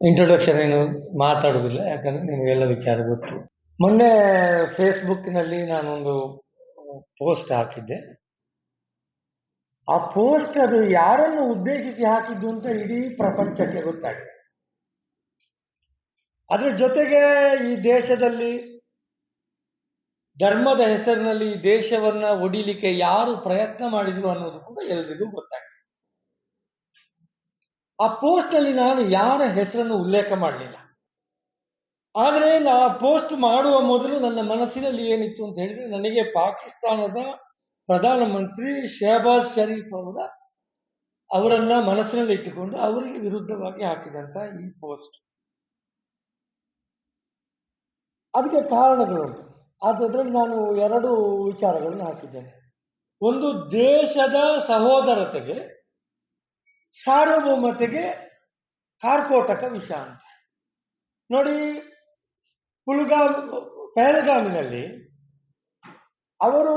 Introduction ಏನು ಮಾತಾಡುವುದಿಲ್ಲ ಯಾಕಂದ್ರೆ ನಿಮಗೆಲ್ಲ ವಿಚಾರ ಗೊತ್ತು. ಮೊನ್ನೆ ಫೇಸ್ಬುಕ್ನಲ್ಲಿ ನಾನೊಂದು ಪೋಸ್ಟ್ ಹಾಕಿದ್ದೆ. ಆ ಪೋಸ್ಟ್ ಅದು ಯಾರನ್ನು ಉದ್ದೇಶಿಸಿ ಹಾಕಿದ್ದು ಅಂತ ಇಡೀ ಪ್ರಪಂಚಕ್ಕೆ ಗೊತ್ತಾಗಿದೆ. ಅದರ ಜೊತೆಗೆ ಈ ದೇಶದಲ್ಲಿ ಧರ್ಮದ ಹೆಸರಿನಲ್ಲಿ ದೇಶವನ್ನ ಒಡಿಲಿಕ್ಕೆ ಯಾರು ಪ್ರಯತ್ನ ಮಾಡಿದ್ರು ಅನ್ನೋದು ಕೂಡ ಎಲ್ರಿಗೂ ಗೊತ್ತಾಗಿದೆ. ಆ ಪೋಸ್ಟ್ ಅಲ್ಲಿ ನಾನು ಯಾರ ಹೆಸರನ್ನು ಉಲ್ಲೇಖ ಮಾಡಲಿಲ್ಲ. ಆದರೆ ಆ ಪೋಸ್ಟ್ ಮಾಡುವ ಮೊದಲು ನನ್ನ ಮನಸ್ಸಿನಲ್ಲಿ ಏನಿತ್ತು ಅಂತ ಹೇಳಿದ್ರೆ ನನಗೆ ಪಾಕಿಸ್ತಾನದ ಪ್ರಧಾನಮಂತ್ರಿ ಶಹಬಾಜ್ ಶರೀಫ್ ಅವರ, ಅವರನ್ನ ಮನಸ್ಸಿನಲ್ಲಿ ಇಟ್ಟುಕೊಂಡು ಅವರಿಗೆ ವಿರುದ್ಧವಾಗಿ ಹಾಕಿದಂತ ಈ ಪೋಸ್ಟ್ ಅದಕ್ಕೆ ಕಾರಣಗಳುಂಟು. ಅದರಲ್ಲಿ ನಾನು ಎರಡು ವಿಚಾರಗಳನ್ನು ಹಾಕಿದ್ದೇನೆ. ಒಂದು ದೇಶದ ಸಹೋದರತೆಗೆ ಸಾರ್ವಭೌಮತೆಗೆ ಕಾರ್ಕೋಟಕ ವಿಷ ಅಂತ. ನೋಡಿ ಪುಲ್ಗಾಮ್ ಪೆಹಲ್ಗಾಮಿನಲ್ಲಿ ಅವರು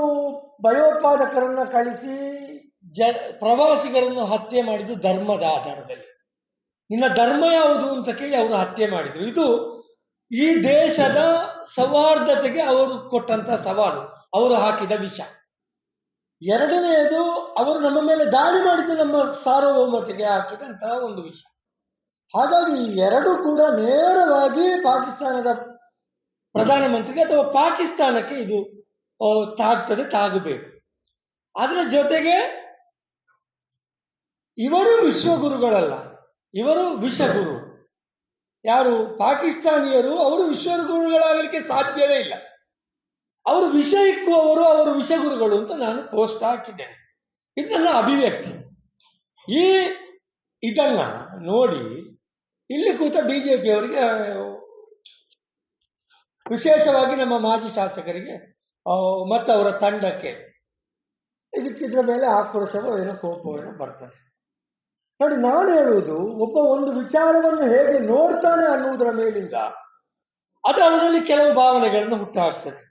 ಭಯೋತ್ಪಾದಕರನ್ನು ಕಳಿಸಿ ಜ, ಪ್ರವಾಸಿಗರನ್ನು ಹತ್ಯೆ ಮಾಡಿದ್ದು ಧರ್ಮದ ಆಧಾರದಲ್ಲಿ. ನಿನ್ನ ಧರ್ಮ ಯಾವುದು ಅಂತ ಕೇಳಿ ಅವರು ಹತ್ಯೆ ಮಾಡಿದ್ರು. ಇದು ಈ ದೇಶದ ಸೌಹಾರ್ದತೆಗೆ ಅವರು ಕೊಟ್ಟಂತ ಸವಾಲು. ಅವರು ಹಾಕಿದ ವಿಷ. ಎರಡನೆಯದು ಅವರು ನಮ್ಮ ಮೇಲೆ ದಾಳಿ ಮಾಡಿದ್ದು ನಮ್ಮ ಸಾರ್ವಭೌಮತೆಗೆ ಅಂತ ಒಂದು ವಿಷಯ. ಹಾಗಾಗಿ ಈ ಎರಡು ಕೂಡ ನೇರವಾಗಿ ಪಾಕಿಸ್ತಾನದ ಪ್ರಧಾನಮಂತ್ರಿಗೆ ಅಥವಾ ಪಾಕಿಸ್ತಾನಕ್ಕೆ ಇದು ತಾಗ್ತದೆ, ತಾಗಬೇಕು. ಅದರ ಜೊತೆಗೆ ಇವರು ವಿಶ್ವಗುರುಗಳಲ್ಲ. ಇವರು ವಿಷಗುರು. ಯಾರು? ಪಾಕಿಸ್ತಾನಿಯರು ಅವರು ವಿಶ್ವಗುರುಗಳಾಗಲಿಕ್ಕೆ ಸಾಧ್ಯವೇ ಇಲ್ಲ. ಅವರು ವಿಷಯಕ್ಕೂ ಇಕ್ಕುವವರು ಅವರು ವಿಷಗುರುಗಳು ಅಂತ ನಾನು ಪೋಸ್ಟ್ ಹಾಕಿದ್ದೇನೆ. ಇದು ನನ್ನ ಅಭಿವ್ಯಕ್ತಿ. ಈ ಇದನ್ನ ನೋಡಿ, ಇಲ್ಲಿ ಕೂತ ಬಿಜೆಪಿಯವರಿಗೆ ವಿಶೇಷವಾಗಿ ನಮ್ಮ ಮಾಜಿ ಶಾಸಕರಿಗೆ ಮತ್ತು ಅವರ ತಂಡಕ್ಕೆ ಇದಕ್ಕಿದ್ರ ಮೇಲೆ ಆಕ್ರೋಶವೋ ಏನೋ ಕೋಪವೋ ಬರ್ತದೆ. ನೋಡಿ, ನಾನು ಹೇಳುವುದು, ಒಬ್ಬ ಒಂದು ವಿಚಾರವನ್ನು ಹೇಗೆ ನೋಡ್ತಾನೆ ಅನ್ನುವುದರ ಮೇಲಿಂದ, ಅದು ಅವನಲ್ಲಿ ಕೆಲವು ಭಾವನೆಗಳನ್ನು ಹುಟ್ಟುಹಾಕ್ತದೆ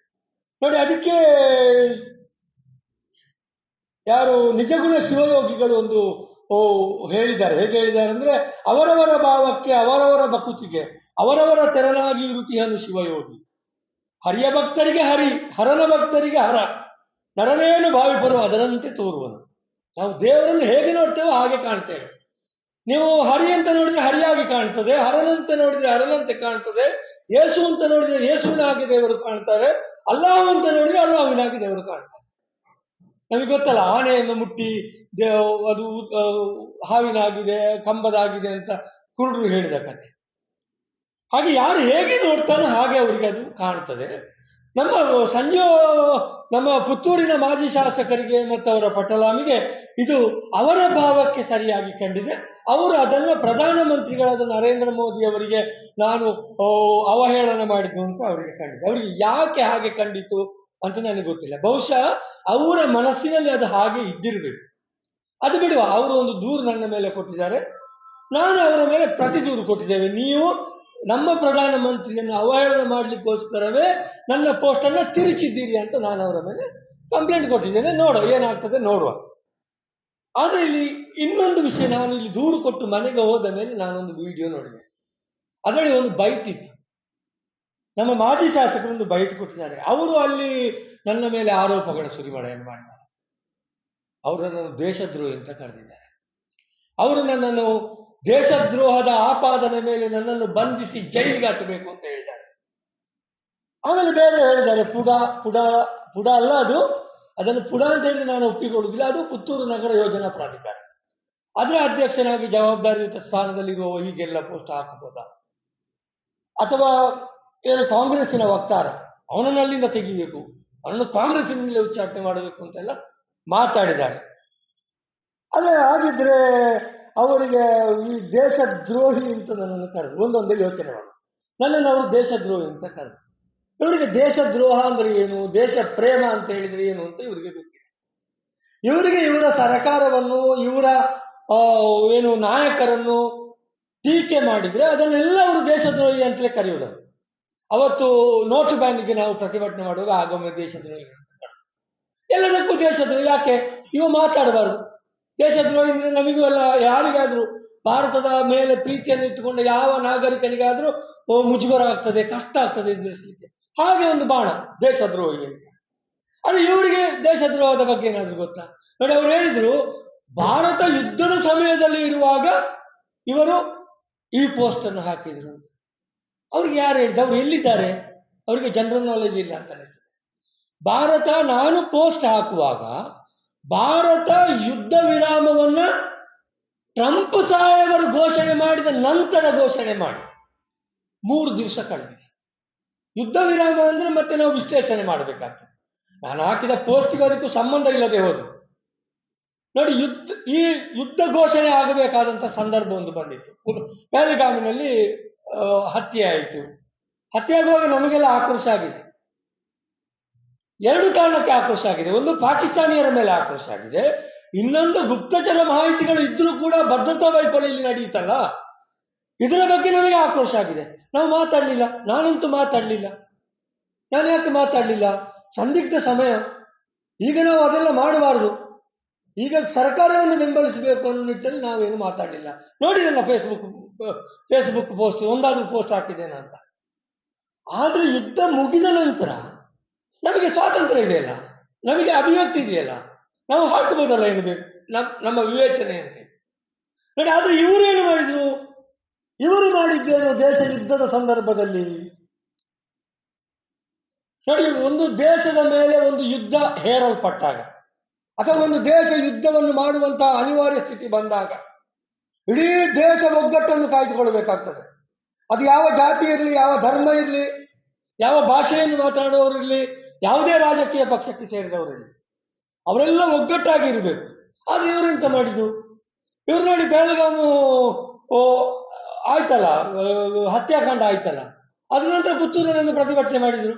ನೋಡಿ, ಅದಕ್ಕೆ ಯಾರು ನಿಜಗುಣ ಶಿವಯೋಗಿಗಳು ಒಂದು, ಓ, ಹೇಳಿದ್ದಾರೆ. ಹೇಗೆ ಹೇಳಿದ್ದಾರೆ ಅಂದ್ರೆ, ಅವರವರ ಭಾವಕ್ಕೆ, ಅವರವರ ಬಕುತಿಗೆ ಅವರವರ ತೆರನಾಗಿ ಇರುತಿಹನು ಶಿವಯೋಗಿ. ಹರಿಯ ಭಕ್ತರಿಗೆ ಹರಿ, ಹರನ ಭಕ್ತರಿಗೆ ಹರ. ನರನೇನು ಭಾವಿಪರು ಅದರಂತೆ ತೋರುವನು. ನಾವು ದೇವರನ್ನು ಹೇಗೆ ನೋಡ್ತೇವೋ ಹಾಗೆ ಕಾಣ್ತೇವೆ. ನೀವು ಹರಿ ಅಂತ ನೋಡಿದ್ರೆ ಹರಿಯಾಗಿ ಕಾಣ್ತದೆ, ಹರನಂತೆ ನೋಡಿದ್ರೆ ಹರನಂತೆ ಕಾಣ್ತದೆ ಯೇಸು ಅಂತ ನೋಡಿದ್ರೆ ಯೇಸುವಿನ ಹಾಗೆ ದೇವರು ಕಾಣ್ತಾರೆ, ಅಲ್ಲಾಹು ಅಂತ ನೋಡಿದ್ರೆ ಅಲ್ಲಾಹುವಿನ ಹಾಗೆ ದೇವರು ಕಾಣ್ತಾರೆ. ನಮಗೆ ಗೊತ್ತಲ್ಲ, ಆನೆಯನ್ನು ಮುಟ್ಟಿ ದೇವ್, ಅದು ಹಾವಿನಾಗಿದೆ, ಕಂಬದಾಗಿದೆ ಅಂತ ಕುರುಡರು ಹೇಳಿದ ಕತೆ. ಹಾಗೆ ಯಾರು ಹೇಗೆ ನೋಡ್ತಾನೋ ಹಾಗೆ ಅವರಿಗೆ ಅದು ಕಾಣ್ತದೆ. ನಮ್ಮ ಸಂಜೀವ ನಮ್ಮ ಪುತ್ತೂರಿನ ಮಾಜಿ ಶಾಸಕರಿಗೆ ಮತ್ತು ಅವರ ಪಟಲಾಮಿಗೆ ಇದು ಅವರ ಭಾವಕ್ಕೆ ಸರಿಯಾಗಿ ಕಂಡಿದೆ. ಅವರು ಅದನ್ನ ಪ್ರಧಾನಮಂತ್ರಿಗಳಾದ ನರೇಂದ್ರ ಮೋದಿ ಅವರಿಗೆ ನಾನು ಅವಹೇಳನ ಮಾಡಿದ್ದು ಅಂತ ಅವರಿಗೆ ಕಂಡಿದೆ. ಅವರಿಗೆ ಯಾಕೆ ಹಾಗೆ ಕಂಡಿತು ಅಂತ ನನಗೆ ಗೊತ್ತಿಲ್ಲ. ಬಹುಶಃ ಅವರ ಮನಸ್ಸಿನಲ್ಲಿ ಅದು ಹಾಗೆ ಇದ್ದಿರಬೇಕು. ಅದು ಬಿಡುವ, ಅವರು ಒಂದು ದೂರು ನನ್ನ ಮೇಲೆ ಕೊಟ್ಟಿದ್ದಾರೆ. ನಾನು ಅವರ ಮೇಲೆ ಪ್ರತಿ ದೂರು ಕೊಟ್ಟಿದ್ದೇವೆ. ನೀವು ನಮ್ಮ ಪ್ರಧಾನ ಮಂತ್ರಿಯನ್ನು ಅವಹೇಳನ ಮಾಡಲಿಕ್ಕೋಸ್ಕರವೇ ನನ್ನ ಪೋಸ್ಟನ್ನು ತಿರುಚಿದ್ದೀರಿ ಅಂತ ನಾನು ಅವರ ಮೇಲೆ ಕಂಪ್ಲೇಂಟ್ ಕೊಟ್ಟಿದ್ದೇನೆ. ನೋಡುವ, ಏನಾಗ್ತದೆ ನೋಡುವ. ಆದರೆ ಇಲ್ಲಿ ಇನ್ನೊಂದು ವಿಷಯ ನಾನು ಇಲ್ಲಿ ದೂರು ಕೊಟ್ಟು ಮನೆಗೆ ಹೋದ ಮೇಲೆ ನಾನೊಂದು ವಿಡಿಯೋ ನೋಡಿದೆ. ಅದರಲ್ಲಿ ಒಂದು ಬೈಟ್ ಇತ್ತು. ನಮ್ಮ ಮಾಜಿ ಶಾಸಕರು ಒಂದು ಬೈಟ್ ಕೊಟ್ಟಿದ್ದಾರೆ. ಅವರು ಅಲ್ಲಿ ನನ್ನ ಮೇಲೆ ಆರೋಪಗಳ ಸುರಿಮಳೆಯನ್ನು ಮಾಡಿದ್ದಾರೆ. ಅವರನ್ನು ದೇಶದ್ರೋಹಿ ಅಂತ ಕರೆದಿದ್ದಾರೆ. ಅವರು ನನ್ನನ್ನು ದೇಶದ್ರೋಹದ ಆಪಾದನೆ ಮೇಲೆ ನನ್ನನ್ನು ಬಂಧಿಸಿ ಜೈಲಿಗೆ ಹಟ್ಟಬೇಕು ಅಂತ ಹೇಳಿದ್ದಾರೆ. ಆಮೇಲೆ ಬೇರೆ ಹೇಳಿದ್ದಾರೆ, ಪುಡ ಪುಡ ಪುಡ ಅಲ್ಲ ಅದು. ಅದನ್ನು ಪುಡ ಅಂತ ಹೇಳಿ ನಾನು ಒಪ್ಪಿಕೊಳ್ಳುವುದಿಲ್ಲ. ಅದು ಪುತ್ತೂರು ನಗರ ಯೋಜನಾ ಪ್ರಾಧಿಕಾರ. ಅದರ ಅಧ್ಯಕ್ಷನಾಗಿ ಜವಾಬ್ದಾರಿಯುತ ಸ್ಥಾನದಲ್ಲಿ ಹೀಗೆಲ್ಲ ಪೋಸ್ಟ್ ಹಾಕಬಹುದಾ? ಅಥವಾ ಏನು ಕಾಂಗ್ರೆಸ್ಸಿನ ವಕ್ತಾರ? ಅವನನ್ನು ಅಲ್ಲಿಂದ ತೆಗಿಬೇಕು. ಅವನನ್ನು ಕಾಂಗ್ರೆಸ್ಸಿನಿಂದಲೇ ಉಚ್ಚಾಟನೆ ಮಾಡಬೇಕು ಅಂತೆಲ್ಲ ಮಾತಾಡಿದ್ದಾರೆ. ಅಲ್ಲ, ಹಾಗಿದ್ರೆ ಅವರಿಗೆ ಈ ದೇಶದ್ರೋಹಿ ಅಂತ ನನ್ನನ್ನು ಕರೆದು, ಒಂದೊಂದೇ ಯೋಚನೆ ಮಾಡಿ ನನ್ನನ್ನು ಅವರು ದೇಶದ್ರೋಹಿ ಅಂತ ಕರೆದು. ಇವರಿಗೆ ದೇಶದ್ರೋಹ ಅಂದ್ರೆ ಏನು? ದೇಶ ಪ್ರೇಮ ಅಂತ ಹೇಳಿದ್ರೆ ಏನು ಅಂತ ಇವರಿಗೆ ಗೊತ್ತಿಲ್ಲ ಇವರಿಗೆ ಇವರ ಸರಕಾರವನ್ನು, ಇವರ ಏನು ನಾಯಕರನ್ನು ಟೀಕೆ ಮಾಡಿದ್ರೆ ಅದನ್ನೆಲ್ಲ ಅವರು ದೇಶದ್ರೋಹಿ ಅಂತಲೇ ಕರೆಯುವುದು ಅವತ್ತು ನೋಟು ಬ್ಯಾನ್ಗೆ ನಾವು ಪ್ರತಿಭಟನೆ ಮಾಡುವಾಗ ಆಗೊಮ್ಮೆ ದೇಶದ್ರೋಹಿ ಕರೆದ್ರು. ಎಲ್ಲದಕ್ಕೂ ದೇಶದ್ರೋಹಿ. ಯಾಕೆ? ಇವು ಮಾತಾಡಬಾರದು. ದೇಶದ್ರೋಹಿ ನಮಗೂ ಅಲ್ಲ, ಯಾರಿಗಾದ್ರೂ. ಭಾರತದ ಮೇಲೆ ಪ್ರೀತಿಯನ್ನು ಇಟ್ಟುಕೊಂಡ ಯಾವ ನಾಗರಿಕನಿಗಾದ್ರೂ ಮುಜುಗರ ಆಗ್ತದೆ, ಕಷ್ಟ ಆಗ್ತದೆ ಎದುರಿಸಲಿಕ್ಕೆ ಹಾಗೆ ಒಂದು ಬಾಣ, ದೇಶದ್ರೋಹಿ ಅಂತ. ಅದು ಇವರಿಗೆ ದೇಶದ್ರೋಹದ ಬಗ್ಗೆ ಏನಾದ್ರೂ ಗೊತ್ತಾ? ನೋಡಿ, ಅವ್ರು ಹೇಳಿದ್ರು, ಭಾರತ ಯುದ್ಧದ ಸಮಯದಲ್ಲಿ ಇರುವಾಗ ಇವರು ಈ ಪೋಸ್ಟ್ ಅನ್ನು ಹಾಕಿದ್ರು ಅವ್ರಿಗೆ ಯಾರು ಹೇಳಿದ್ರು ಅವ್ರು ಎಲ್ಲಿದ್ದಾರೆ? ಅವರಿಗೆ ಜನರಲ್ ನಾಲೆಜ್ ಇಲ್ಲ ಅಂತ ಅನಿಸುತ್ತೆ. ಭಾರತ ನಾನು ಪೋಸ್ಟ್ ಹಾಕುವಾಗ ಭಾರತ ಯುದ್ಧ ವಿರಾಮವನ್ನ ಟ್ರಂಪ್ ಸಾಹೇಬರು ಘೋಷಣೆ ಮಾಡಿದ ನಂತರ ಘೋಷಣೆ ಮಾಡಿ. ಮೂರು ದಿವಸ ಕಳೆದಿದೆ. ಯುದ್ಧ ವಿರಾಮ ಅಂದ್ರೆ ಮತ್ತೆ ನಾವು ವಿಶ್ಲೇಷಣೆ ಮಾಡಬೇಕಾಗ್ತದೆ. ನಾನು ಹಾಕಿದ ಪೋಸ್ಟ್ಗೆ ಅದಕ್ಕೂ ಸಂಬಂಧ ಇಲ್ಲದೆ ಹೋದು. ನೋಡಿ, ಯುದ್ಧ, ಈ ಯುದ್ಧ ಘೋಷಣೆ ಆಗಬೇಕಾದಂತ ಸಂದರ್ಭ ಒಂದು ಬಂದಿತ್ತು. ಪೆಹಲ್ಗಾಮಿನಲ್ಲಿ ಹತ್ಯೆ ಆಯಿತು. ಹತ್ಯೆ ಆಗುವಾಗ ನಮಗೆಲ್ಲ ಆಕ್ರೋಶ ಆಗಿದೆ. ಎರಡು ಕಾರಣಕ್ಕೆ ಆಕ್ರೋಶ ಆಗಿದೆ. ಒಂದು ಪಾಕಿಸ್ತಾನಿಯರ ಮೇಲೆ ಆಕ್ರೋಶ ಆಗಿದೆ. ಇನ್ನೊಂದು ಗುಪ್ತಚರ ಮಾಹಿತಿಗಳು ಇದ್ರೂ ಕೂಡ ಭದ್ರತಾ ವೈಫಲ್ಯ ಇಲ್ಲಿ ನಡೆಯುತ್ತಲ್ಲ? ಇದರ ಬಗ್ಗೆ ನಮಗೆ ಆಕ್ರೋಶ ಆಗಿದೆ. ನಾವು ಮಾತಾಡಲಿಲ್ಲ. ನಾನಂತೂ ಮಾತಾಡಲಿಲ್ಲ. ನಾನು ಯಾಕೆ ಮಾತಾಡಲಿಲ್ಲ? ಸಂದಿಗ್ಧ ಸಮಯ. ಈಗ ನಾವು ಅದೆಲ್ಲ ಮಾಡಬಾರದು. ಈಗ ಸರ್ಕಾರವನ್ನು ಬೆಂಬಲಿಸಬೇಕು ಅನ್ನೋ ನಿಟ್ಟಲ್ಲಿ ನಾವೇನು ಮಾತಾಡಲಿಲ್ಲ. ನನ್ನ ಫೇಸ್ಬುಕ್ ಫೇಸ್ಬುಕ್ ಪೋಸ್ಟ್ ಒಂದಾದ್ರೂ ಪೋಸ್ಟ್ ಹಾಕಿದ್ದೇನೆ ಅಂತ. ಆದ್ರೆ ಯುದ್ಧ ಮುಗಿದ ನಂತರ ನಮಗೆ ಸ್ವಾತಂತ್ರ್ಯ ಇದೆಯಲ್ಲ? ನಮಗೆ ಅಭಿವ್ಯಕ್ತಿ ಇದೆಯಲ್ಲ? ನಾವು ಹಾಕಬಹುದಲ್ಲ ಏನು ಬೇಕು ನಮ್, ನಮ್ಮ ವಿವೇಚನೆ ಅಂತ ನೋಡಿ, ಆದ್ರೆ ಇವರೇನು ಮಾಡಿದ್ರು? ಇವರು ಮಾಡಿದ್ದೇನು ದೇಶ ಯುದ್ಧದ ಸಂದರ್ಭದಲ್ಲಿ. ನೋಡಿ, ಒಂದು ದೇಶದ ಮೇಲೆ ಒಂದು ಯುದ್ಧ ಹೇರಲ್ಪಟ್ಟಾಗ, ಅಥವಾ ಒಂದು ದೇಶ ಯುದ್ಧವನ್ನು ಮಾಡುವಂತಹ ಅನಿವಾರ್ಯ ಸ್ಥಿತಿ ಬಂದಾಗ, ಇಡೀ ದೇಶ ಒಗ್ಗಟ್ಟನ್ನು ಕಾಯ್ದುಕೊಳ್ಳಬೇಕಾಗ್ತದೆ ಅದು ಯಾವ ಜಾತಿ ಇರಲಿ, ಯಾವ ಧರ್ಮ ಇರಲಿ, ಯಾವ ಭಾಷೆಯನ್ನು ಮಾತನಾಡುವವರು ಇರಲಿ ಯಾವುದೇ ರಾಜಕೀಯ ಪಕ್ಷಕ್ಕೆ ಸೇರಿದವರಲ್ಲಿ ಅವರೆಲ್ಲ ಒಗ್ಗಟ್ಟಾಗಿ ಇರಬೇಕು ಆದ್ರೆ ಇವರೆಂತ ಮಾಡಿದ್ದು? ಇವ್ರು ನೋಡಿ ಓ, ಆಯ್ತಲ್ಲ ಹತ್ಯಾಕಾಂಡ ಆಯ್ತಲ್ಲ. ಅದ ನಂತರ ಪುತ್ತೂರಿನಲ್ಲಿ ಪ್ರತಿಭಟನೆ ಮಾಡಿದ್ರು.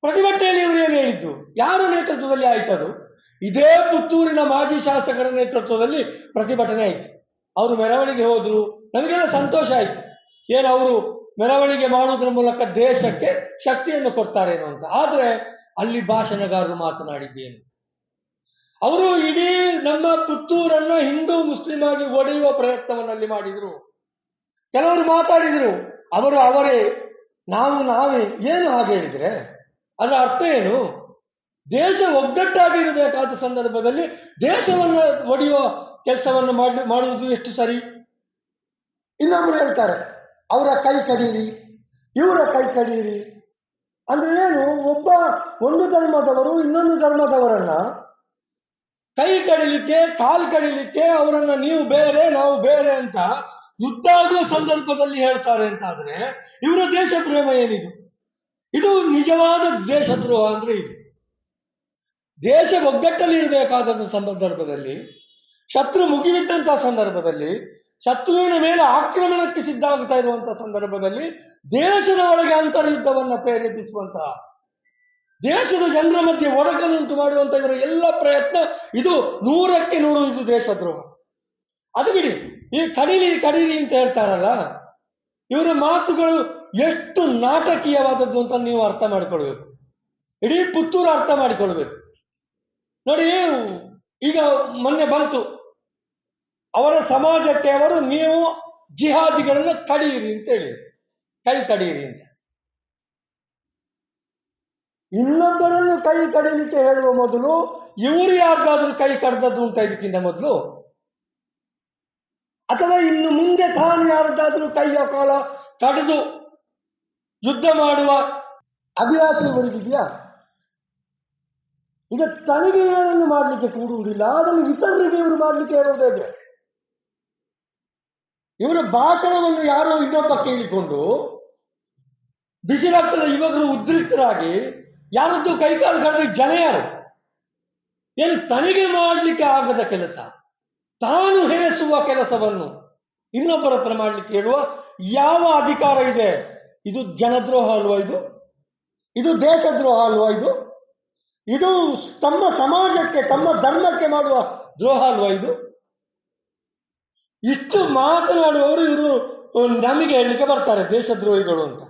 ಪ್ರತಿಭಟನೆಯಲ್ಲಿ ಇವರು ಏನು ಹೇಳಿದ್ದು? ಯಾರ ನೇತೃತ್ವದಲ್ಲಿ ಆಯ್ತದು ಇದೇ ಪುತ್ತೂರಿನ ಮಾಜಿ ಶಾಸಕರ ನೇತೃತ್ವದಲ್ಲಿ ಪ್ರತಿಭಟನೆ ಆಯ್ತು. ಅವರು ಮೆರವಣಿಗೆ ಹೋದ್ರು. ನಮಗೆಲ್ಲ ಸಂತೋಷ ಆಯ್ತು. ಏನು ಅವರು ಮೆರವಣಿಗೆ ಮಾಡುವುದರ ಮೂಲಕ ದೇಶಕ್ಕೆ ಶಕ್ತಿಯನ್ನು ಕೊಡ್ತಾರೇನು ಅಂತ. ಆದ್ರೆ ಅಲ್ಲಿ ಭಾಷಣಗಾರರು ಮಾತನಾಡಿದ್ದೇನು. ಅವರು ಇಡೀ ನಮ್ಮ ಪುತ್ತೂರನ್ನ ಹಿಂದೂ ಮುಸ್ಲಿಂ ಆಗಿ ಒಡೆಯುವ ಪ್ರಯತ್ನವನ್ನಲ್ಲಿ ಮಾಡಿದ್ರು. ಕೆಲವರು ಮಾತಾಡಿದ್ರು, ಅವರು ಅವರೇ, ನಾವು ನಾವೇ, ಏನು ಹಾಗೆ ಹೇಳಿದ್ರೆ? ಅದರ ಅರ್ಥ ಏನು? ದೇಶ ಒಗ್ಗಟ್ಟಾಗಿ ಇರಬೇಕಾದ ಸಂದರ್ಭದಲ್ಲಿ ದೇಶವನ್ನು ಒಡೆಯುವ ಕೆಲಸವನ್ನು ಮಾಡಿ, ಮಾಡುವುದು ಎಷ್ಟು ಸರಿ? ಇನ್ನೊಬ್ರು ಹೇಳ್ತಾರೆ ಅವರ ಕೈ ಕಡೀರಿ, ಇವರ ಕೈ ಕಡೀರಿ. ಅಂದ್ರೆ ಏನು? ಒಬ್ಬ ಒಂದು ಧರ್ಮದವರು ಇನ್ನೊಂದು ಧರ್ಮದವರನ್ನ ಕೈ ಕಡಿಲಿಕ್ಕೆ, ಕಾಲು ಕಡಿಲಿಕ್ಕೆ ಅವರನ್ನ ನೀವು ಬೇರೆ, ನಾವು ಬೇರೆ ಅಂತ ಯುದ್ಧ ಆಗುವ ಸಂದರ್ಭದಲ್ಲಿ ಹೇಳ್ತಾರೆ ಅಂತ ಆದ್ರೆ ಇವರ ದೇಶ ಪ್ರೇಮ ಏನಿದು? ಇದು ನಿಜವಾದ ದೇಶದ್ರೋಹ ಅಂದ್ರೆ ಇದು. ದೇಶ ಒಗ್ಗಟ್ಟಲ್ಲಿ ಇರಬೇಕಾದ ಸಂದರ್ಭದಲ್ಲಿ ಶತ್ರು ಮುಗಿಬಿಟ್ಟಂತಹ ಸಂದರ್ಭದಲ್ಲಿ, ಶತ್ರುವಿನ ಮೇಲೆ ಆಕ್ರಮಣಕ್ಕೆ ಸಿದ್ಧ ಆಗ್ತಾ ಇರುವಂತಹ ಸಂದರ್ಭದಲ್ಲಿ ದೇಶದ ಒಳಗೆ ಅಂತರ್ಯುದ್ಧವನ್ನು ಪ್ರೇರೇಪಿಸುವಂತಹ ದೇಶದ ಜನರ ಮಧ್ಯೆ ಒಡಕನ್ನುಂಟು ಮಾಡುವಂತ ಇವರ ಎಲ್ಲ ಪ್ರಯತ್ನ ಇದು ನೂರಕ್ಕೆ ನೂರು ಇದು ದೇಶದ್ರೋಹ. ಅದು ಬಿಡಿ, ಈ ಕಡಿಲಿ ಕಡಿಲಿ ಅಂತ ಹೇಳ್ತಾರಲ್ಲ, ಇವರ ಮಾತುಗಳು ಎಷ್ಟು ನಾಟಕೀಯವಾದದ್ದು ಅಂತ ನೀವು ಅರ್ಥ ಮಾಡಿಕೊಳ್ಬೇಕು. ಇಡೀ ಪುತ್ತೂರು ಅರ್ಥ ಮಾಡಿಕೊಳ್ಬೇಕು. ನೋಡಿ, ಈಗ ಮೊನ್ನೆ ಬಂತು. ಅವರ ಸಮಾಜಕ್ಕೆ ಅವರು ನೀವು ಜಿಹಾದಿಗಳನ್ನು ಕಡಿಯಿರಿ ಅಂತ ಹೇಳಿ. ಕೈ ಕಡಿಯಿರಿ ಅಂತ. ಇನ್ನೊಬ್ಬರನ್ನು ಕೈ ಕಡಿಲಿಕ್ಕೆ ಹೇಳುವ ಮೊದಲು ಇವರು ಯಾರಿಗಾದ್ರೂ ಕೈ ಕಡ್ದದ್ದು ಅಂತ ಇದಕ್ಕಿಂತ ಮೊದಲು? ಅಥವಾ ಇನ್ನು ಮುಂದೆ ತಾನು ಯಾರದಾದ್ರೂ ಕೈಯ ಕಾಲ ಕಡಿದು ಯುದ್ಧ ಮಾಡುವ ಅಭ್ಯಾಸ ಇವರಿಗಿದೆಯಾ? ಈಗ ತನಗೆ ಏನನ್ನು ಮಾಡಲಿಕ್ಕೆ ಕೂಡುವುದಿಲ್ಲ, ಅದನ್ನು ಇತರರಿಗೆ ಇವರು ಮಾಡಲಿಕ್ಕೆ ಹೇಳುವುದು ಹೇಗೆ ಇವರ ಭಾಷಣವನ್ನು ಯಾರೋ ಇನ್ನೊಬ್ಬ ಕೇಳಿಕೊಂಡು ಬಿಸಿಲಾಗ್ತದ ಯುವಕರು ಉದ್ರಿಕ್ತರಾಗಿ ಯಾರದ್ದು ಕೈಕಾಲು ಕಡಿದ್ರೆ ಜನ ಯಾರು? ಏನು ತನಗೆ ಮಾಡಲಿಕ್ಕೆ ಆಗದ ಕೆಲಸ? ತಾನು ಹೇಸುವ ಕೆಲಸವನ್ನು ಇನ್ನೊಬ್ಬರ ಹತ್ರ ಮಾಡಲಿಕ್ಕೆ ಹೇಳುವ ಯಾವ ಅಧಿಕಾರ ಇದೆ? ಇದು ಜನದ್ರೋಹ ಅಲ್ವಾ ಇದು? ಇದು ದೇಶದ್ರೋಹ ಅಲ್ವಾ ಇದು? ಇದು ತಮ್ಮ ಸಮಾಜಕ್ಕೆ, ತಮ್ಮ ಧರ್ಮಕ್ಕೆ ಮಾಡುವ ದ್ರೋಹ ಅಲ್ವಾ ಇದು? ಇಷ್ಟು ಮಾತನಾಡುವವರು ಇವರು ನಮಗೆ ಹೇಳಲಿಕ್ಕೆ ಬರ್ತಾರೆ ದೇಶದ್ರೋಹಿಗಳು ಅಂತ.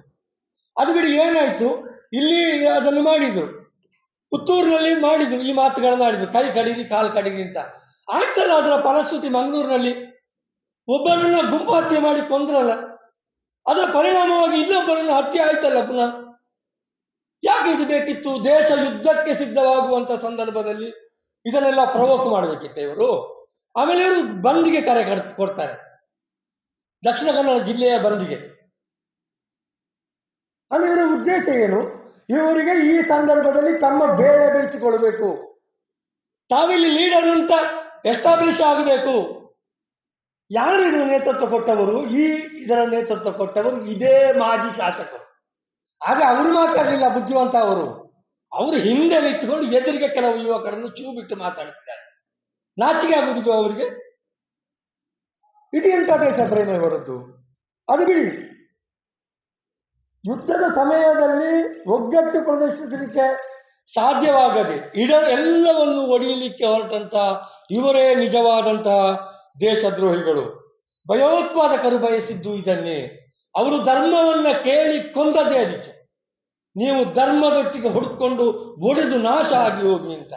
ಅದು ಬಿಡಿ ಏನಾಯ್ತು? ಇಲ್ಲಿ ಅದನ್ನು ಮಾಡಿದ್ರು. ಪುತ್ತೂರಿನಲ್ಲಿ ಮಾಡಿದ್ರು, ಈ ಮಾತುಗಳನ್ನು ಆಡಿದ್ರು ಕೈ ಕಡಿಗಿ ಕಾಲು ಕಡಿಗಿ ಅಂತ. ಆಯ್ತಲ್ಲ ಅದರ ಫಲಶ್ರುತಿ ಮಂಗಳೂರಿನಲ್ಲಿ. ಒಬ್ಬರನ್ನ ಗುಂಪು ಹತ್ಯೆ ಮಾಡಿ ಕೊಂದ್ರಲ್ಲ. ಅದರ ಪರಿಣಾಮವಾಗಿ ಇನ್ನೊಬ್ಬರನ್ನ ಹತ್ಯೆ ಆಯ್ತಲ್ಲ ಪುನಃ. ಯಾಕೆ ಇದು ಬೇಕಿತ್ತು? ದೇಶ ಯುದ್ಧಕ್ಕೆ ಸಿದ್ಧವಾಗುವಂತ ಸಂದರ್ಭದಲ್ಲಿ ಇದನ್ನೆಲ್ಲ ಪ್ರವೋಕ್ ಮಾಡಬೇಕಿತ್ತು ಇವರು? ಆಮೇಲೆ ಇವರು ಬಂದಿಗೆ ಕರೆ ಕೊಡ್ತಾರೆ. ದಕ್ಷಿಣ ಕನ್ನಡ ಜಿಲ್ಲೆಯ ಬಂದಿಗೆ. ಅಂದ್ರೆ ಇವರ ಉದ್ದೇಶ ಏನು? ಇವರಿಗೆ ಈ ಸಂದರ್ಭದಲ್ಲಿ ತಮ್ಮ ಬೇಳೆ ಬೇಯಿಸಿಕೊಳ್ಬೇಕು. ತಾವಿಲ್ಲಿ ಲೀಡರ್ ಅಂತ ಎಸ್ಟಾಬ್ಲಿಷ್ ಆಗಬೇಕು. ಯಾರು ಇದರ ನೇತೃತ್ವ ಕೊಟ್ಟವರು? ಈ ಇದರ ನೇತೃತ್ವ ಕೊಟ್ಟವರು ಇದೇ ಮಾಜಿ ಶಾಸಕರು. ಆಗ ಅವರು ಮಾತಾಡಲಿಲ್ಲ ಬುದ್ಧಿವಂತ ಅವರು. ಅವರು ಹಿಂದೆ ನಿಂತುಕೊಂಡು ಎದುರಿಗೆ ಕೆಲವು ಯುವಕರನ್ನು ಚೂ ಬಿಟ್ಟು ಮಾತಾಡ್ತಿದ್ದಾರೆ. ನಾಚಿಕೆ ಆಗುವುದು ಅವರಿಗೆ? ಇದು ಎಂತ ದೇಶ ಪ್ರೇಮ ಇವರದ್ದು ಅದು ಬಿಡಿ. ಯುದ್ಧದ ಸಮಯದಲ್ಲಿ ಒಗ್ಗಟ್ಟು ಪ್ರದರ್ಶಿಸಲಿಕ್ಕೆ ಸಾಧ್ಯವಾಗದೆ ಇಡ ಎಲ್ಲವನ್ನು ಒಡೆಯಲಿಕ್ಕೆ ಹೊರಟಂತ ಇವರೇ ನಿಜವಾದಂತಹ ದೇಶದ್ರೋಹಿಗಳು. ಭಯೋತ್ಪಾದಕರು ಬಯಸಿದ್ದು ಇದನ್ನೇ. ಅವರು ಧರ್ಮವನ್ನ ಕೇಳಿ ಕೊಂದದೇ ಅದಕ್ಕೆ. ನೀವು ಧರ್ಮದೊಟ್ಟಿಗೆ ಹುಡುಕೊಂಡು ಒಡೆದು ನಾಶ ಆಗಿ ಹೋಗಿ ಅಂತ.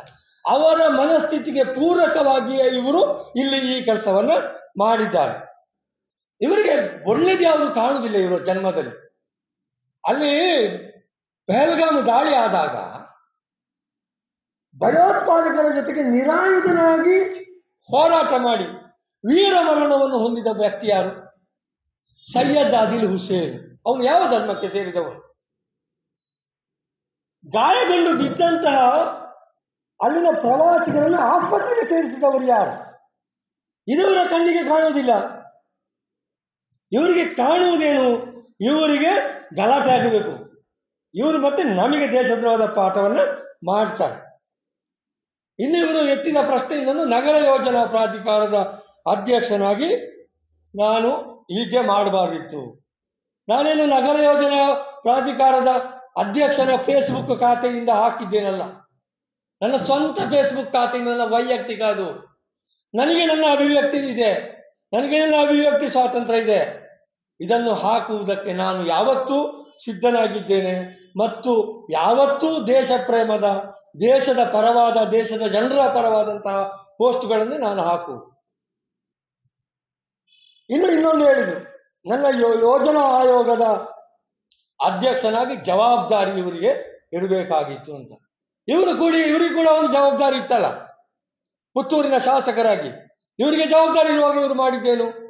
ಅವರ ಮನಸ್ಥಿತಿಗೆ ಪೂರಕವಾಗಿಯೇ ಇವರು ಇಲ್ಲಿ ಈ ಕೆಲಸವನ್ನ ಮಾಡಿದ್ದಾರೆ. ಇವರಿಗೆ ಒಳ್ಳೇದು ಯಾವುದು ಕಾಣುವುದಿಲ್ಲ ಇವರ ಜನ್ಮದಲ್ಲಿ. ಅಲ್ಲಿ ಪಹಲ್ಗಾಮ್ ದಾಳಿ ಆದಾಗ ಭಯೋತ್ಪಾದಕರ ಜೊತೆಗೆ ನಿರಾಯುಧನಾಗಿ ಹೋರಾಟ ಮಾಡಿ ವೀರ ಮರಣವನ್ನು ಹೊಂದಿದ ವ್ಯಕ್ತಿ ಯಾರು? ಸೈಯದ್ ಆದಿಲ್ ಹುಸೇನ್. ಅವನು ಯಾವ ಧರ್ಮಕ್ಕೆ ಸೇರಿದವನು? ಗಾಯಗೊಂಡು ಬಿದ್ದಂತಹ ಅಲ್ಲಿನ ಪ್ರವಾಸಿಗರನ್ನು ಆಸ್ಪತ್ರೆಗೆ ಸೇರಿಸಿದವರು ಯಾರು? ಇದವರ ಕಣ್ಣಿಗೆ ಕಾಣುವುದಿಲ್ಲ. ಇವರಿಗೆ ಕಾಣುವುದೇನು? ಇವರಿಗೆ ಗಲಾಟೆ ಆಗಬೇಕು. ಇವರು ಮತ್ತೆ ನಮಗೆ ದೇಶದ್ರೋಹದ ಪಾಠವನ್ನು ಮಾಡ್ತಾರೆ ಇನ್ನು ಇವರು ಎತ್ತಿದ ಪ್ರಶ್ನೆ ಇನ್ನೊಂದು ನಗರ ಯೋಜನಾ ಪ್ರಾಧಿಕಾರದ ಅಧ್ಯಕ್ಷನಾಗಿ ನಾನು ಹೀಗೆ ಮಾಡಬಾರ್ದಿತ್ತು. ನಾನೇನು ನಗರ ಯೋಜನಾ ಪ್ರಾಧಿಕಾರದ ಅಧ್ಯಕ್ಷನ ಫೇಸ್ಬುಕ್ ಖಾತೆಯಿಂದ ಹಾಕಿದ್ದೇನಲ್ಲ. ನನ್ನ ಸ್ವಂತ ಫೇಸ್ಬುಕ್ ಖಾತೆ ನನ್ನ ವೈಯಕ್ತಿಕ ಅದು. ನನಗೆ ನನ್ನ ಅಭಿವ್ಯಕ್ತಿ ಇದೆ. ನನಗೆ ನನ್ನ ಅಭಿವ್ಯಕ್ತಿ ಸ್ವಾತಂತ್ರ್ಯ ಇದೆ. ಇದನ್ನು ಹಾಕುವುದಕ್ಕೆ ನಾನು ಯಾವತ್ತೂ ಸಿದ್ಧನಾಗಿದ್ದೇನೆ. ಮತ್ತು ಯಾವತ್ತೂ ದೇಶ ಪ್ರೇಮದ, ದೇಶದ ಪರವಾದ, ದೇಶದ ಜನರ ಪರವಾದಂತಹ ಪೋಸ್ಟ್ಗಳನ್ನು ನಾನು ಹಾಕು. ಇನ್ನು ಇನ್ನೊಂದು ಹೇಳಿದರು. ನನ್ನ ಯೋಜನಾ ಆಯೋಗದ ಅಧ್ಯಕ್ಷನಾಗಿ ಜವಾಬ್ದಾರಿ ಇವರಿಗೆ ಇರಬೇಕಾಗಿತ್ತು ಅಂತ. ಇವರು ಕೂಡ, ಇವರಿಗೆ ಕೂಡ ಒಂದು ಜವಾಬ್ದಾರಿ ಇತ್ತಲ್ಲ? ಪುತ್ತೂರಿನ ಶಾಸಕರಾಗಿ. ಇವರಿಗೆ ಜವಾಬ್ದಾರಿ ಇರುವಾಗ ಇವರು ಮಾಡಿದ್ದೇನು?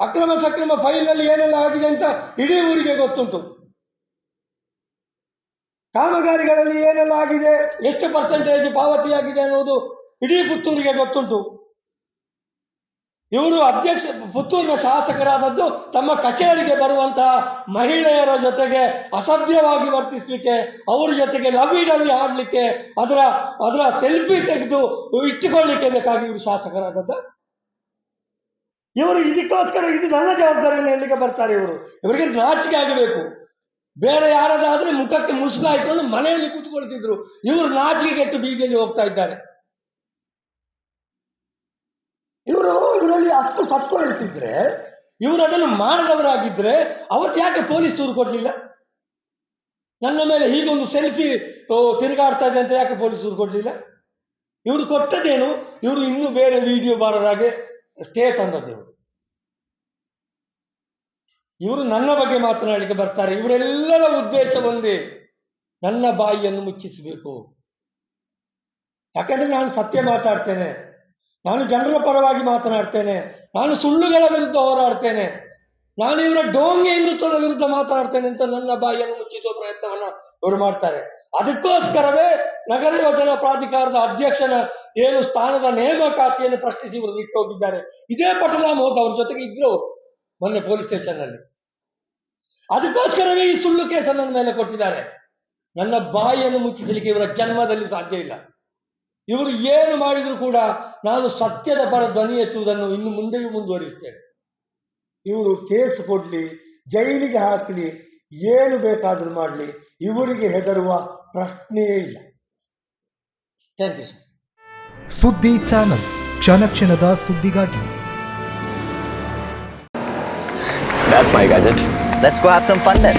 ಅಕ್ರಮ ಸಕ್ರಮ ಫೈಲ್ನಲ್ಲಿ ಏನೆಲ್ಲ ಆಗಿದೆ ಅಂತ ಇಡೀ ಊರಿಗೆ ಗೊತ್ತುಂಟು. ಕಾಮಗಾರಿಗಳಲ್ಲಿ ಏನೆಲ್ಲ ಆಗಿದೆ? ಎಷ್ಟು ಪರ್ಸೆಂಟೇಜ್ ಪಾವತಿಯಾಗಿದೆ ಅನ್ನೋದು ಇಡೀ ಪುತ್ತೂರಿಗೆ ಗೊತ್ತುಂಟು. ಇವರು ಅಧ್ಯಕ್ಷ, ಪುತ್ತೂರಿನ ಶಾಸಕರಾದದ್ದು ತಮ್ಮ ಕಚೇರಿಗೆ ಬರುವಂತಹ ಮಹಿಳೆಯರ ಜೊತೆಗೆ ಅಸಭ್ಯವಾಗಿ ವರ್ತಿಸಲಿಕ್ಕೆ, ಅವರ ಜೊತೆಗೆ ಲವಿ ಡವಿ ಆಡ್ಲಿಕ್ಕೆ, ಅದರ ಅದರ ಸೆಲ್ಫಿ ತೆಗೆದು ಇಟ್ಟುಕೊಳ್ಳಿಕ್ಕೆ ಬೇಕಾಗಿ ಇವರು ಶಾಸಕರಾದದ್ದು. ಇವರು ಇದಕ್ಕೋಸ್ಕರ ಇದು ನನ್ನ ಜವಾಬ್ದಾರಿಯನ್ನು ಎಲ್ಲಿಗೆ ಬರ್ತಾರೆ ಇವರು. ಇವರಿಗೆ ನಾಚಿಕೆ ಆಗಬೇಕು. ಬೇರೆ ಯಾರಾದ್ರೂ ಮುಖಕ್ಕೆ ಮುಸುಗಾಯ್ಕೊಂಡು ಮನೆಯಲ್ಲಿ ಕೂತ್ಕೊಳ್ತಿದ್ರು. ಇವರು ನಾಚಿಕೆ ಕೆಟ್ಟು ಬೀದಿಯಲ್ಲಿ ಹೋಗ್ತಾ ಇದ್ದಾರೆ. ಇವರು, ಇವರಲ್ಲಿ ಅಷ್ಟು ಸತ್ವ ಇರ್ತಿದ್ರೆ ಇವರು ಅದನ್ನು ಮಾಡದವರಾಗಿದ್ರೆ ಅವತ್ತು ಯಾಕೆ ಪೊಲೀಸ್ ದೂರು ಕೊಡ್ಲಿಲ್ಲ? ನನ್ನ ಮೇಲೆ ಹೀಗೊಂದು ಸೆಲ್ಫಿ ತಿರುಗಾಡ್ತಾ ಇದೆ ಅಂತ ಯಾಕೆ ಪೊಲೀಸ್ ದೂರು ಕೊಡ್ಲಿಲ್ಲ? ಇವರು ಕೊಟ್ಟದೇನು ಇವರು ಇನ್ನೂ ಬೇರೆ ವಿಡಿಯೋ ಬಾರದಾಗೆ ಸ್ಟೇ ತಂದದ್ದು ಇವರು. ಇವರು ನನ್ನ ಬಗ್ಗೆ ಮಾತನಾಡಲಿಕ್ಕೆ ಬರ್ತಾರೆ. ಇವರೆಲ್ಲರ ಉದ್ದೇಶ ಒಂದೇ, ನನ್ನ ಬಾಯಿಯನ್ನು ಮುಚ್ಚಿಸಬೇಕು. ಯಾಕಂದ್ರೆ ನಾನು ಸತ್ಯ ಮಾತಾಡ್ತೇನೆ. ನಾನು ಜನರ ಪರವಾಗಿ ಮಾತನಾಡ್ತೇನೆ. ನಾನು ಸುಳ್ಳುಗಳ ವಿರುದ್ಧ ಹೋರಾಡ್ತೇನೆ. ನಾನು ಇವರ ಡೋಂಗೆ ಹಿಂದುತ್ವದ ವಿರುದ್ಧ ಮಾತನಾಡ್ತೇನೆ ಅಂತ ನನ್ನ ಬಾಯಿಯನ್ನು ಮುಚ್ಚಿಸುವ ಪ್ರಯತ್ನವನ್ನ ಇವರು ಮಾಡ್ತಾರೆ. ಅದಕ್ಕೋಸ್ಕರವೇ ನಗರ ಯೋಜನಾ ಪ್ರಾಧಿಕಾರದ ಅಧ್ಯಕ್ಷನ ಏನು ಸ್ಥಾನದ ನೇಮಕಾತಿಯನ್ನು ಪ್ರಶ್ನಿಸಿ ಇವರು ಬಿಟ್ಟು ಹೋಗಿದ್ದಾರೆ. ಇದೇ ಪಟಲ ಮೋದ್ ಅವ್ರ ಜೊತೆಗೆ ಇದ್ರು ಮೊನ್ನೆ ಪೊಲೀಸ್ ಸ್ಟೇಷನ್ನಲ್ಲಿ ಅದಕ್ಕೋಸ್ಕರವೇ ಈ ಸುಳ್ಳು ಕೇಸನ್ನು ನನ್ನ ಮೇಲೆ ಕೊಟ್ಟಿದ್ದಾರೆ. ನನ್ನ ಬಾಯಿಯನ್ನು ಮುಚ್ಚಿಸಲಿಕ್ಕೆ ಇವರ ಜನ್ಮದಲ್ಲಿ ಸಾಧ್ಯ ಇಲ್ಲ. ಇವರು ಏನು ಮಾಡಿದರೂ ಕೂಡ ನಾನು ಸತ್ಯದ ಪರ ಧ್ವನಿ ಎತ್ತುವುದನ್ನು ಇನ್ನು ಮುಂದೆಯೂ ಮುಂದುವರಿಸ್ತೇನೆ ಇವರು ಕೇಸ್ ಕೊಡ್ಲಿ ಜೈಲಿಗೆ ಹಾಕಲಿ ಏನು ಬೇಕಾದರೂ ಮಾಡಲಿ ಇವರಿಗೆ ಹೆದರುವ ಪ್ರಶ್ನೆಯೇ ಇಲ್ಲ. ಥ್ಯಾಂಕ್ ಯು ಸರ್ ಸುದ್ದಿ ಚಾನಲ್ ಕ್ಷಣ ಕ್ಷಣದ ಸುದ್ದಿಗಾಗಿ. That's my gadget. Let's go have some fun then.